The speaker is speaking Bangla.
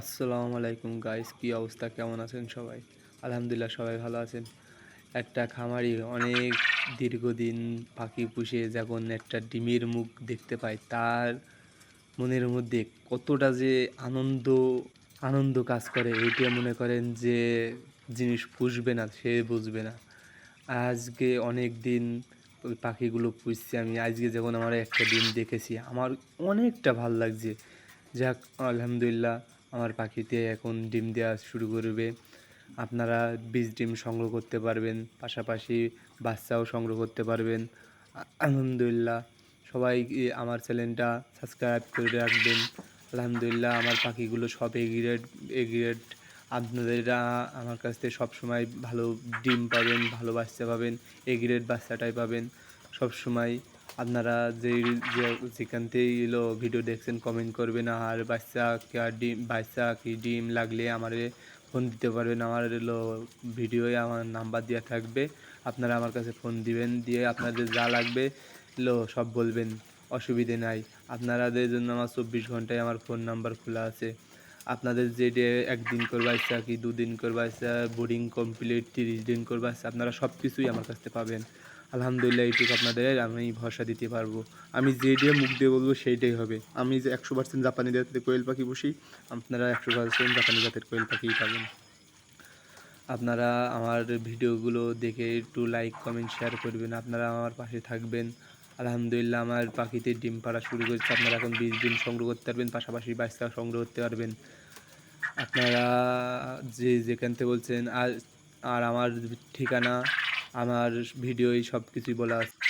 আসসালামু আলাইকুম গাইস কি অবস্থা? কেমন আছেন সবাই? আলহামদুলিল্লাহ, সবাই ভালো আছেন। একটা খামারি অনেক দীর্ঘদিন পাখি পুষে যখন একটা ডিমের মুখ দেখতে পায়, তার মনের মধ্যে কতটা যে আনন্দ আনন্দ কাজ করে, এইটা মনে করেন যে জিনিস পুষবে না, সে বুঝবে না। আজকে অনেক দিন ওই পাখিগুলো পুষছি আমি, আজকে যখন আমার একটা ডিম দেখেছি, আমার অনেকটা ভালো লাগছে। যাক, আলহামদুলিল্লাহ আমার পাখিতে এখন ডিম দেওয়া শুরু করবে। আপনারা বীজ ডিম সংগ্রহ করতে পারবেন, পাশাপাশি বাচ্চাও সংগ্রহ করতে পারবেন। আলহামদুলিল্লাহ, সবাই আমার চ্যানেলটা সাবস্ক্রাইব করে রাখবেন। আলহামদুলিল্লাহ, আমার পাখিগুলো সব এগ্রেড এগ্রেড আপনাদেরা আমার কাছ থেকে সবসময় ভালো ডিম পাবেন, ভালো বাচ্চা পাবেন এগ্রেড বাচ্চাটাই পাবেন। সবসময় আপনারা যে যে- যেখান থেকে এলো ভিডিও দেখছেন কমেন্ট করবেন, আর বাচ্চা ডিম, বাচ্চা কি ডিম লাগলে আমারে ফোন দিতে পারবেন? আমার এলো ভিডিওয়ে আমার নাম্বার দেওয়া থাকবে। আপনারা আমার কাছে ফোন দিবেন, দিয়ে আপনাদের যা লাগবে লো সব বলবেন, অসুবিধে নাই। আপনাদের জন্য আমার চব্বিশ ঘন্টায় আমার ফোন নাম্বার খোলা আছে। আপনাদের যেটা একদিন করবা ইচ্ছা কি দুদিন করবা ইচ্ছা বোর্ডিং কমপ্লিট তিরিশ দিন করবা ইচ্ছা আপনারা সব কিছুই আমার কাছ থেকে পাবেন। আলহামদুলিল্লাহ এইটুকু আপনাদের, আমি ভরসা দিতে পারব। আমি যে দিয়ে মুখ দিয়ে বলব সেইটাই হবে। আমি যে একশো পার্সেন্ট জাপানি জাতের কোয়েল পাখি বসি আপনারা একশো পার্সেন্ট জাপানি জাতের কোয়েল পাখিই পাবেন। আপনারা আমার ভিডিওগুলো দেখে একটু লাইক কমেন্ট শেয়ার করবেন। আপনারা আমার পাশে থাকবেন। আলহামদুলিল্লাহ, আমার পাখিতে ডিম পাড়া শুরু করেছে। আপনারা এখন বীজ ডিম সংগ্রহ করতে পারবেন, পাশাপাশি বাচ্চা সংগ্রহ করতে পারবেন। আপনারা যে যেখান থেকে বলছেন, আর আর আমার ঠিকানা আমার ভিডিওই সব কিছুই বলা আছে।